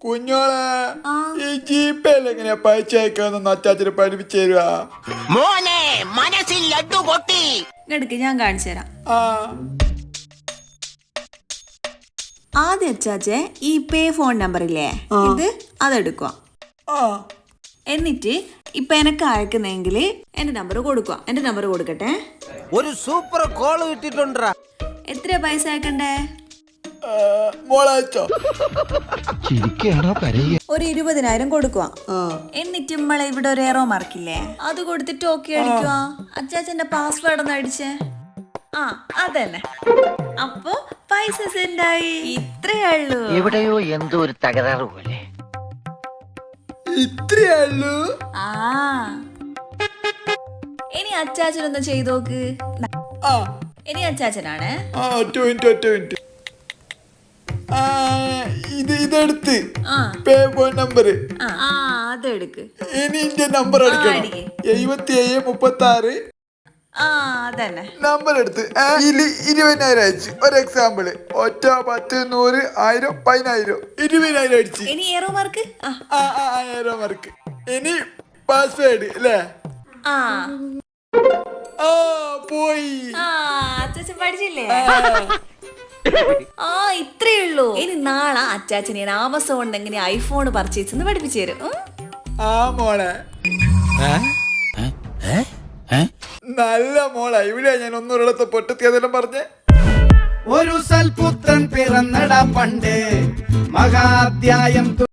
കുഞ്ഞോളെ. ഈ ജിപേയിൽ എങ്ങനെയാ പൈസ അയക്കാന്നൊന്ന് അച്ചാച്ചന് പഠിപ്പിച്ചു തരുവാ? മോനെ മനസ്സിൽ ലഡു പൊട്ടി. എടുക്ക് ഞാൻ കാണിച്ചു തരാം. ആ. ആദ്യം അച്ചാച്ചെ ഈ പേ ഫോൺ നമ്പർ ഇല്ലേ ഇത് അതെടുക്കുക ആ. എന്നിട്ട് ഇപ്പൊ എനക്ക് അയക്കുന്നെങ്കിൽ എന്റെ നമ്പർ കൊടുക്കുക എന്റെ നമ്പർ കൊടുക്കട്ടെ. ഒരു സൂപ്പർ കോൾ കിട്ടിട്ടുണ്ടാ എത്ര പൈസ അയക്കണ്ടേ? ഒരു ഇരുപതിനായിരം കൊടുക്കുക ആ. എന്നിട്ട് നമ്മളെ ഇവിടെ ഒരു ഏറോ മാർക്കില്ലേ അത് കൊടുത്തിട്ട് ഓക്കെ അടിക്കുക അച്ചാച്ചന്റെ പാസ്വേഡ് ഒന്ന് അടിച്ചേ. ആ അതന്നെ. അപ്പോ പൈസ സെൻഡ് ആയി. ഇത്രയേ ഉള്ളൂ. എവിടെയോ എന്തോ ഒരു തകരാറ് പോലെ. ഇത്രയേ ഉള്ളൂ? ആ. ഇനി അച്ചാച്ചനൊന്ന് ചെയ്തോക്ക്. ആ. ഇനി അച്ചാച്ചനാണ്. ആ ഒറ്റ മിനിറ്റ് ഒറ്റ മിനിറ്റ് ആ ഇത് ഇതെടുത്ത്. പേ ഫോൺ നമ്പർ അതെടുക്ക്. ഇനി ഇന്റെ നമ്പർ അടിക്കണം അടിക്ക്. എഴുപത്തി ഏഴ് മുപ്പത്തി ആറ് നമ്പർ എടുത്ത് ഇരുപതിനായിരം അയച്ചു. ഒരു എക്സാമ്പിൾ ഒറ്റ പത്ത് നൂറ് ആയിരം പതിനായിരം. ഇരുപതിനായിരം അടിച്ച്. ഇനി ഏറോ മാർക്ക് ആ. ആയിരം മാർക്ക് ഇനി പാസ്വേഡ് അല്ലേ ആ. പോയി. പഠിച്ചില്ലേ? ആ, ഉള്ളൂ ഇനി നാളെ അച്ചാച്ചൻ ഞാൻ ആമസോൺ എങ്ങനെ ഐഫോൺ പർച്ചേസ് എന്ന് പഠിപ്പിച്ചു തരും. ഉം? ആ മോളെ. നല്ല മോളെ. ഇവിടെ ഞാൻ ഒന്നൊരിടത്ത് പൊട്ടത്തിയതെല്ലാം പറഞ്ഞേ. ഒരു സൽപുത്രൻ പിറന്നട പണ്ട്. മഹാധ്യായം